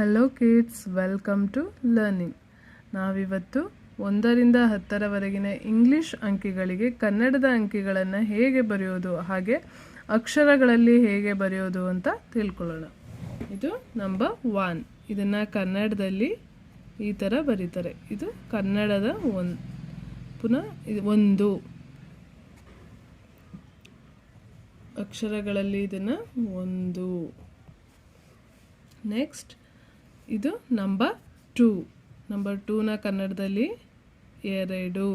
Hello kids welcome to learning ನಾವಿವತ್ತು ಒಂದರಿಂದ ಹತ್ತರವರೆಗಿನ English ಅಂಕಿಗಳಿಗೆ, ಕನ್ನಡದ ಅಂಕಿಗಳನ್ನು ಹೇಗೆ ಬರೆಯೋದು, ಹಾಗೆ ಅಕ್ಷರಗಳಲ್ಲಿ ಹೇಗೆ ಬರೆಯೋದು ಅಂತ ತಿಳ್ಕೊಳ್ಳೋಣ. ಇದು ನಂಬರ್ ಒನ್ ಇದನ್ನು ಕನ್ನಡದಲ್ಲಿ ಈ ಥರ ಬರೀತಾರೆ. ಇದು ಕನ್ನಡದ ಒನ್ ಪುನಃ ಇದು ಒಂದು. ಅಕ್ಷರಗಳಲ್ಲಿ ಇದನ್ನು ಒಂದು. ನೆಕ್ಸ್ಟ್ ಇದು ನಂಬರ್ ಟೂ ನಂಬರ್ ಟೂನ ಕನ್ನಡದಲ್ಲಿ ಎರಡು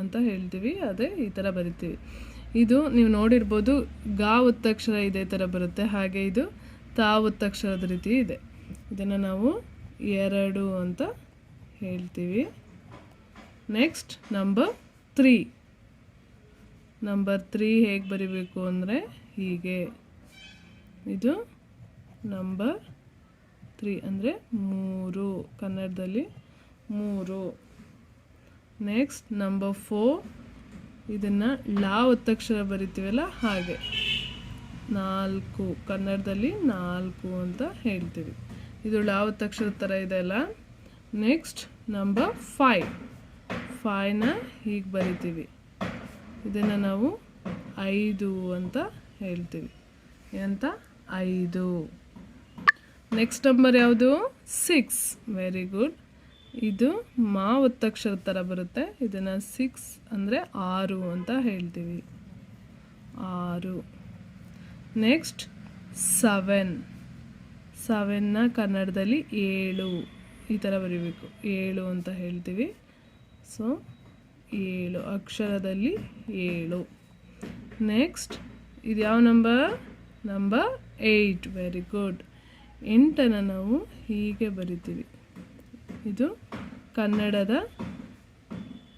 ಅಂತ ಹೇಳ್ತೀವಿ, ಅದೇ ಈ ಥರ ಬರಿತೀವಿ. ಇದು ನೀವು ನೋಡಿರ್ಬೋದು ಗಾ ಒತ್ತಕ್ಷರ ಇದೇ ಥರ ಬರುತ್ತೆ, ಹಾಗೆ ಇದು ತಾ ಒತ್ತಕ್ಷರದ ರೀತಿ ಇದೆ. ಇದನ್ನು ನಾವು ಎರಡು ಅಂತ ಹೇಳ್ತೀವಿ. Next number three number three ಹೇಗೆ ಬರಿಬೇಕು ಅಂದರೆ ಹೀಗೆ. ಇದು ನಂಬರ್ ತ್ರೀ ಅಂದರೆ ಮೂರು ಕನ್ನಡದಲ್ಲಿ ಮೂರು. ನೆಕ್ಸ್ಟ್ ನಂಬರ್ ಫೋರ್ ಇದನ್ನು ಲಾ ಒತ್ತಕ್ಷರ ಬರಿತೀವಲ್ಲ ಹಾಗೆ. ನಾಲ್ಕು, ಕನ್ನಡದಲ್ಲಿ ನಾಲ್ಕು ಅಂತ ಹೇಳ್ತೀವಿ. ಇದು ಲಾ ಒತ್ತಕ್ಷರ ಥರ ಇದೆ ಅಲ್ಲ. ನೆಕ್ಸ್ಟ್ ನಂಬರ್ ಫೈವ್ ಫೈವ್ನ ಹೀಗೆ ಬರಿತೀವಿ. ಇದನ್ನು ನಾವು ಐದು ಅಂತ ಹೇಳ್ತೀವಿ. ಎಂತ? ಐದು. ನೆಕ್ಸ್ಟ್ ನಂಬರ್ ಯಾವುದು? ಸಿಕ್ಸ್ ವೆರಿ ಗುಡ್ ಇದು ಮಾ ಒತ್ತಕ್ಷರ ಥರ ಬರುತ್ತೆ. ಇದನ್ನು ಸಿಕ್ಸ್ ಅಂದರೆ ಆರು ಅಂತ ಹೇಳ್ತೀವಿ. ಆರು. ನೆಕ್ಸ್ಟ್ ಸವೆನ್ ಸೆವೆನ್ನ ಕನ್ನಡದಲ್ಲಿ ಏಳು. ಈ ಥರ ಬರೀಬೇಕು. ಏಳು ಅಂತ ಹೇಳ್ತೀವಿ. ಸೊ ಏಳು. ಅಕ್ಷರದಲ್ಲಿ ಏಳು. ನೆಕ್ಸ್ಟ್ ಇದು ಯಾವ number number eight very good ಎಂಟನ್ನು ನಾವು ಹೀಗೆ ಬರಿತೀವಿ. ಇದು ಕನ್ನಡದ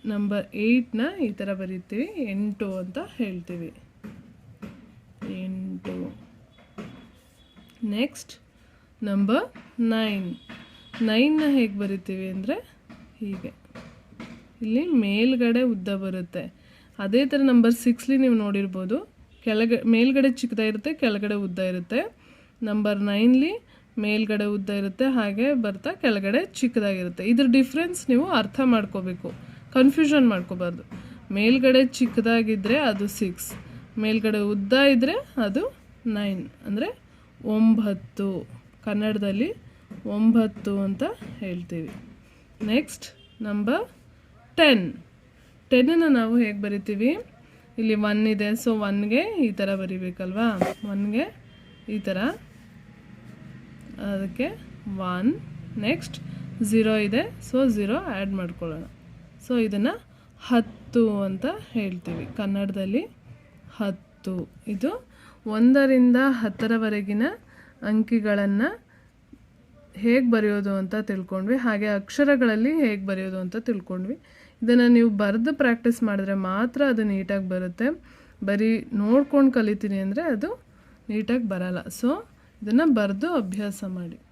ನಂಬರ್ ಏಯ್ಟ್ನ ಈ ಥರ ಬರಿತೀವಿ. ಎಂಟು ಅಂತ ಹೇಳ್ತೀವಿ. ಎಂಟು. ನೆಕ್ಸ್ಟ್ ನಂಬರ್ ನೈನ್ ನೈನ್ನ ಹೇಗೆ ಬರಿತೀವಿ ಅಂದರೆ ಹೀಗೆ. ಇಲ್ಲಿ ಮೇಲ್ಗಡೆ ಉದ್ದ ಬರುತ್ತೆ. ಅದೇ ಥರ ನಂಬರ್ ಸಿಕ್ಸ್ಲಿ ನೀವು ನೋಡಿರ್ಬೋದು. ಕೆಳಗಡೆ ಮೇಲ್ಗಡೆ ಚಿಕ್ಕದಾಗಿರುತ್ತೆ, ಕೆಳಗಡೆ ಉದ್ದ ಇರುತ್ತೆ. ನಂಬರ್ ನೈನ್ಲಿ ಮೇಲ್ಗಡೆ ಉದ್ದ ಇರುತ್ತೆ, ಹಾಗೆ ಬರ್ತಾ ಕೆಳಗಡೆ ಚಿಕ್ಕದಾಗಿರುತ್ತೆ. ಇದ್ರ ಡಿಫ್ರೆನ್ಸ್ ನೀವು ಅರ್ಥ ಮಾಡ್ಕೋಬೇಕು. ಕನ್ಫ್ಯೂಷನ್ ಮಾಡ್ಕೋಬಾರ್ದು. ಮೇಲ್ಗಡೆ ಚಿಕ್ಕದಾಗಿದ್ದರೆ ಅದು ಸಿಕ್ಸ್ ಮೇಲ್ಗಡೆ ಉದ್ದ ಇದ್ದರೆ ಅದು ನೈನ್ ಅಂದರೆ ಒಂಬತ್ತು. ಕನ್ನಡದಲ್ಲಿ ಒಂಬತ್ತು ಅಂತ ಹೇಳ್ತೀವಿ. ನೆಕ್ಸ್ಟ್ ನಂಬರ್ ಟೆನ್ ಟೆನ್ನನ್ನು ನಾವು ಹೇಗೆ ಬರಿತೀವಿ? ಇಲ್ಲಿ ಒನ್ ಇದೆ ಸೊ ಒನ್ಗೆ ಈ ಥರ ಬರಿಬೇಕಲ್ವಾ? ಒನ್ಗೆ ಈ ಥರ ಅದಕ್ಕೆ ಒನ್ ನೆಕ್ಸ್ಟ್ ಝೀರೋ ಇದೆ. ಸೊ ಝೀರೋ ಆ್ಯಡ್ ಮಾಡ್ಕೊಳ್ಳೋಣ. ಸೊ ಇದನ್ನು ಹತ್ತು ಅಂತ ಹೇಳ್ತೀವಿ. ಕನ್ನಡದಲ್ಲಿ ಹತ್ತು. ಇದು ಒಂದರಿಂದ ಹತ್ತರವರೆಗಿನ ಅಂಕಿಗಳನ್ನು ಹೇಗೆ ಬರೆಯೋದು ಅಂತ ತಿಳ್ಕೊಂಡ್ವಿ. ಹಾಗೆ ಅಕ್ಷರಗಳಲ್ಲಿ ಹೇಗೆ ಬರೆಯೋದು ಅಂತ ತಿಳ್ಕೊಂಡ್ವಿ. ಇದನ್ನು ನೀವು ಬರೆದು ಪ್ರಾಕ್ಟೀಸ್ ಮಾಡಿದ್ರೆ ಮಾತ್ರ ಅದು ನೀಟಾಗಿ ಬರುತ್ತೆ. ಬರೀ ನೋಡ್ಕೊಂಡು ಕಲಿತೀನಿ ಅಂದರೆ ಅದು ನೀಟಾಗಿ ಬರಲ್ಲ. ಸೊ ಇದನ್ನು ಬರೆದು ಅಭ್ಯಾಸ ಮಾಡಿ.